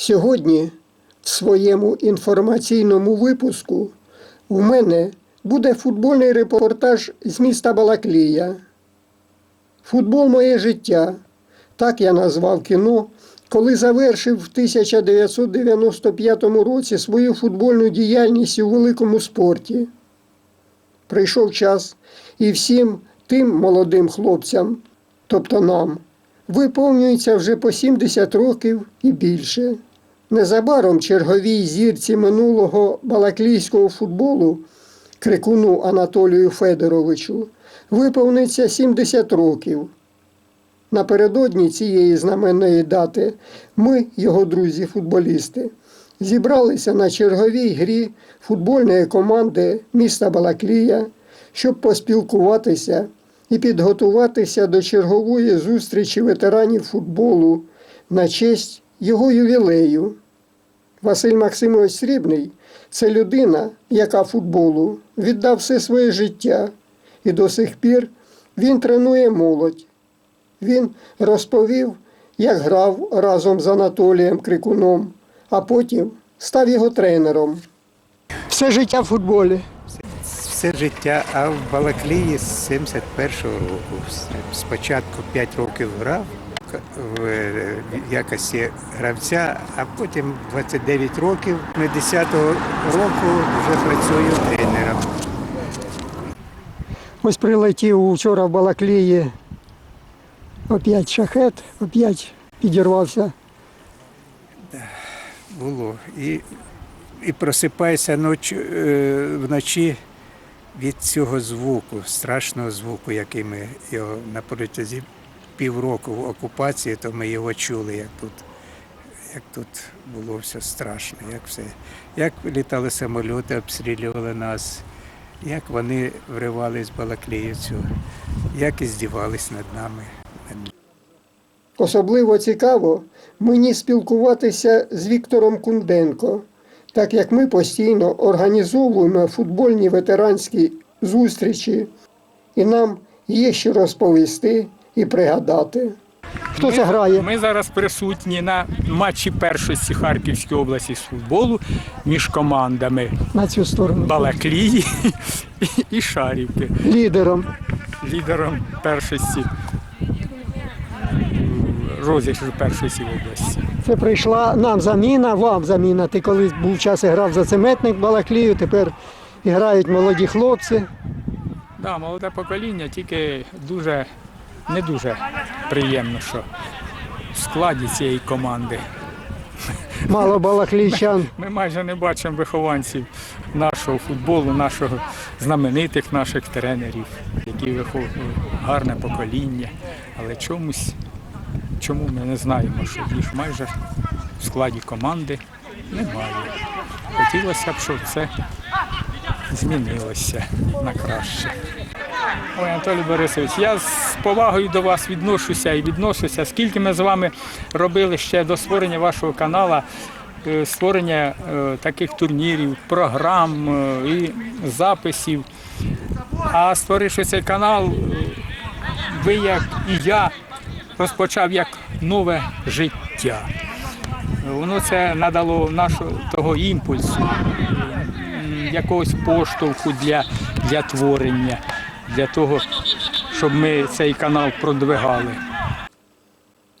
Сьогодні в своєму інформаційному випуску в мене буде футбольний репортаж з міста Балаклія. Футбол моє життя. Так я назвав кіно, коли завершив в 1995 році свою футбольну діяльність у великому спорті. Прийшов час і всім тим молодим хлопцям, тобто нам, виповнюється вже по 70 років і більше. Незабаром черговій зірці минулого балаклійського футболу крикуну Анатолію Федоровичу виповниться 70 років. Напередодні цієї знаменної дати ми, його друзі-футболісти, зібралися на черговій грі футбольної команди міста Балаклія, щоб поспілкуватися і підготуватися до чергової зустрічі ветеранів футболу на честь його ювілею. Василь Максимович Срібний це людина, яка футболу віддав все своє життя, і до сих пір він тренує молодь. Він розповів, як грав разом з Анатолієм Крикуном, а потім став його тренером. Все життя в футболі. Все життя, а в Балаклії з 71-го року. Спочатку 5 років грав в якості гравця, а потім 29 років, на 10-го року вже працюю тренером. Ось прилетів вчора в Балаклії. Опять шахет, опять підірвався. Було. І, і просипаєшся ночі, е, вночі від цього звуку, страшного звуку, який ми його на протязі півроку в окупації, то ми його чули, як тут, як тут було все страшно, як все. Як літали самоліти, обстрілювали нас, як вони вривались в Балакліївцю, як і здівались над нами. Особливо цікаво мені спілкуватися з Віктором Кунденко, так як ми постійно організовуємо футбольні ветеранські зустрічі, і нам є що розповісти і пригадати. Хто це грає? Ми зараз присутні на матчі першості Харківської області з футболу між командами На цю сторону. Балаклії і Шарівки. Лідером. Лідером першості розіграшу першості області. Це прийшла нам заміна, вам заміна. Ти колись був час і грав за цементник Балаклію, тепер грають молоді хлопці. Да, молоде покоління, тільки дуже не дуже приємно, що в складі цієї команди Мало балаклійчан. Ми майже не бачимо вихованців нашого футболу, нашого знаменитих наших тренерів, які виховують гарне покоління. Але чомусь, чому ми не знаємо, що їх майже в складі команди немає. Хотілося б, щоб це змінилося на краще. Ой, Анатолій Борисович, я з повагою до вас відношуся і відношуся. Скільки ми з вами робили ще до створення вашого каналу, е, створення е, таких турнірів, програм е, і записів. А створивши цей канал, ви як і я розпочав як нове життя. Воно це надало нашого того імпульсу, якогось поштовху для, для творення, для того, щоб ми цей канал продвигали.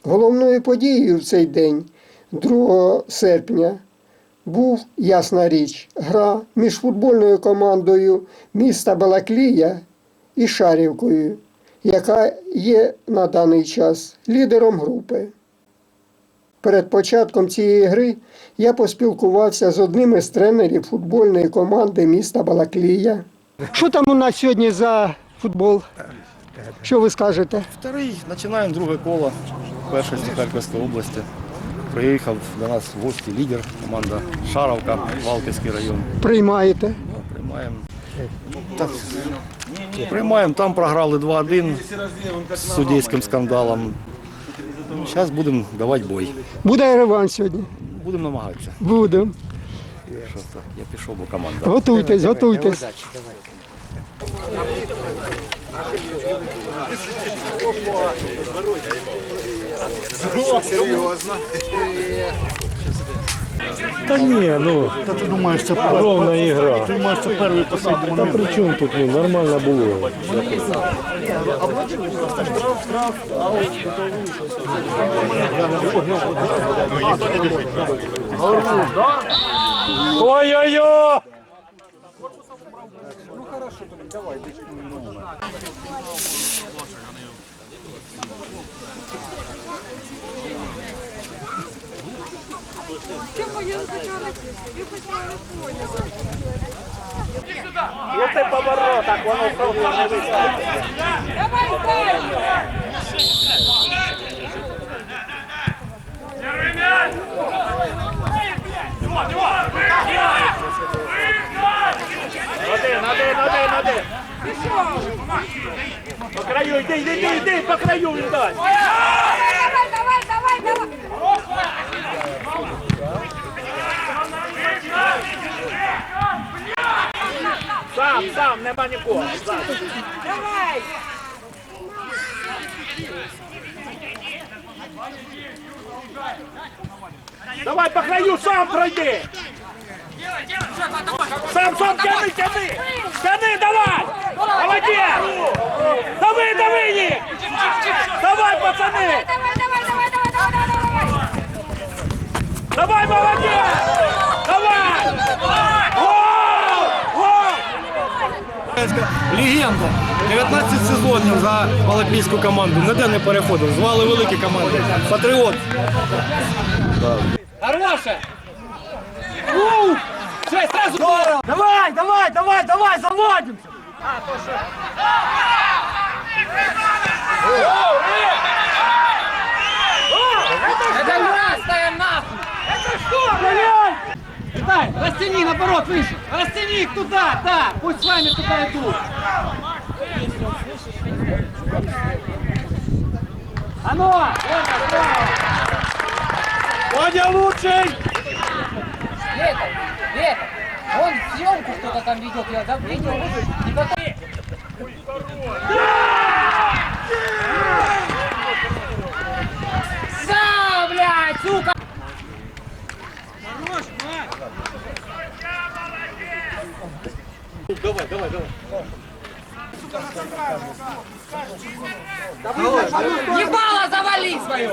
Головною подією в цей день, 2 серпня, був ясна річ гра між футбольною командою міста Балаклія і Шарівкою, яка є на даний час лідером групи. Перед початком цієї гри я поспілкувався з одним із тренерів футбольної команди міста Балаклія. Що там у нас сьогодні за футбол? Що ви скажете? Вторий, починаємо друге коло першості Харківської області. Приїхав до нас в гості лідер, команда Шаровка, Валківський район. Приймаєте? Приймаємо. Так, приймаємо, там програли 2-1 з суддівським скандалом. Зараз будемо давати бой. Буде реванш сьогодні? Будемо намагатися. Будемо. Що так, я пішов, бо команда. Готуйтесь, готуйтесь. Та ні, ну Та ти думаєш, це ровна ігра. Ти думаєш, це перший посадний Та момент. при чому тут ну, нормально було. Ой-ой-ой! Ну хорошо, Давай, давай, давай, давай! Сам, сам, нема нікого. Сам. Давай! Давай по краю, сам пройди. Сам, сам, тяни, тяни. Тяни, давай. Молодец. Дави, дави їх. Давай, пацани. Давай, молодец. Давай. Легенда. 19 сезонів за Балаклійську команду. Ніде не переходив. Звали великі команди. Патріот. Хороша! У! Все, сразу! Давай, давай, давай, давай, заводимся! Это игра, стоим нахуй! Это что, Витай, растяни наоборот выше! Растяни их туда, да! Пусть с вами туда идут! А ну! Ваня лучший! Ветер, ветер. Он съемку кто-то там ведет, я да, видел, не потом... За, блядь, сука! Хорош, Давай, давай, давай. Ебало завали свое!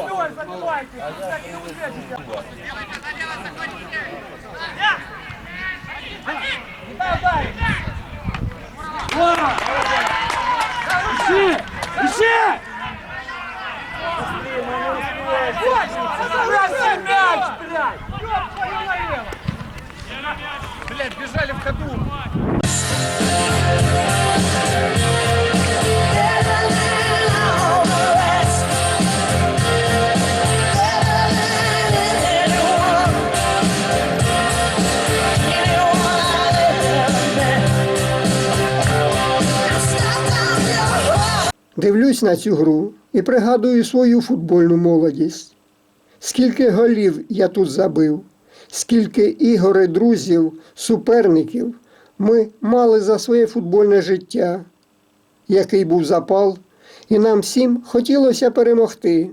Ищи! Ищи! Бросай мяч, блядь! Ёб твою налево! Блядь, бежали в ходу! Дивлюсь на цю гру і пригадую свою футбольну молодість. Скільки голів я тут забив, скільки ігор і друзів, суперників ми мали за своє футбольне життя, який був запал, і нам всім хотілося перемогти.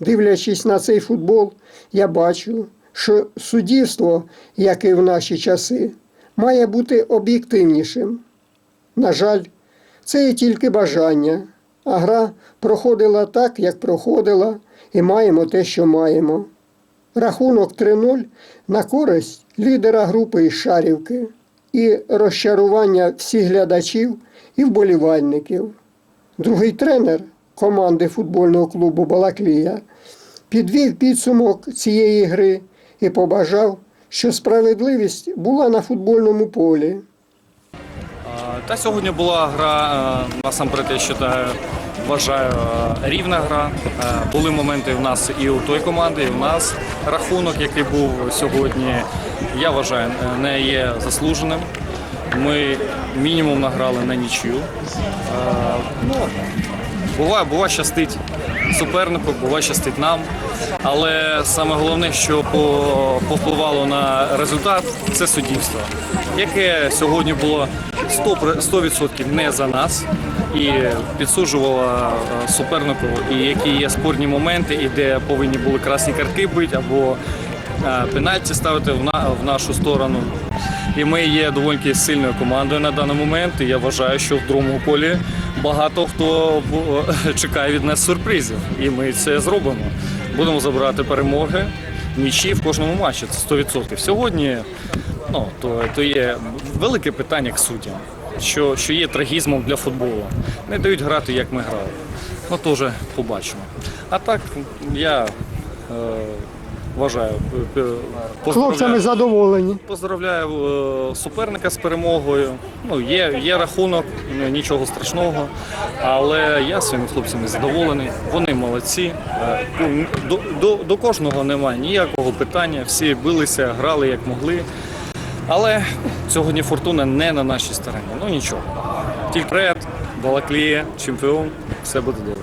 Дивлячись на цей футбол, я бачу, що суддівство, як і в наші часи, має бути об'єктивнішим. На жаль, це є тільки бажання, а гра проходила так, як проходила, і маємо те, що маємо. Рахунок 3-0 на користь лідера групи із Шарівки і розчарування всіх глядачів і вболівальників. Другий тренер команди футбольного клубу Балаклія підвів підсумок цієї гри і побажав, що справедливість була на футбольному полі. Та сьогодні була гра, е, насамперед, я вважаю, вважаю, е, рівна гра. Е, Були моменти в нас і у той команди, і в нас рахунок, який був сьогодні, я вважаю, е, не є заслуженим. Ми мінімум награли на нічю. Е, Ну, буває, буває щастить супернику, буває щастить нам. Але саме головне, що по- повпливало на результат, це суддівство, яке сьогодні було 100%, 100% не за нас і підсуджувало е, супернику, і які є спорні моменти, і де повинні були красні картки бити або е, пенальті ставити в, нашу сторону. І ми є доволі сильною командою на даний момент. І я вважаю, що в другому колі багато хто чекає від нас сюрпризів. І ми це зробимо. Будемо забирати перемоги, нічі в кожному матчі. Це 100%. Сьогодні ну, то, то є велике питання к суддям, що, що є трагізмом для футболу. Не дають грати, як ми грали. Ну, теж побачимо. А так, я е, вважаю, Хлопцями задоволені. поздравляю е, суперника з перемогою. Ну, є, є рахунок, ну, нічого страшного. Але я своїми хлопцями задоволений. Вони молодці. Е, ну, До, до, до кожного немає ніякого питання. Всі билися, грали як могли. Але сьогодні фортуна не на нашій стороні. Ну нічого. Тільки вперед, Балаклія, чемпіон, все буде добре.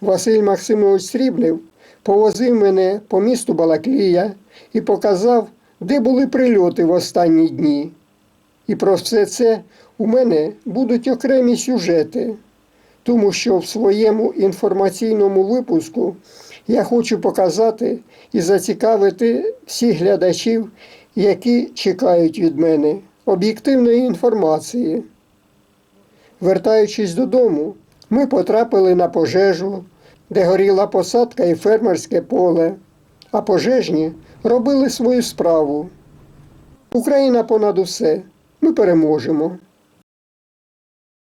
Василь Максимович Срібнев повозив мене по місту Балаклія і показав, де були прильоти в останні дні. І про все це у мене будуть окремі сюжети, тому що в своєму інформаційному випуску я хочу показати і зацікавити всіх глядачів, які чекають від мене об'єктивної інформації. Вертаючись додому, ми потрапили на пожежу, де горіла посадка і фермерське поле, а пожежні робили свою справу. Україна понад усе. Ми переможемо.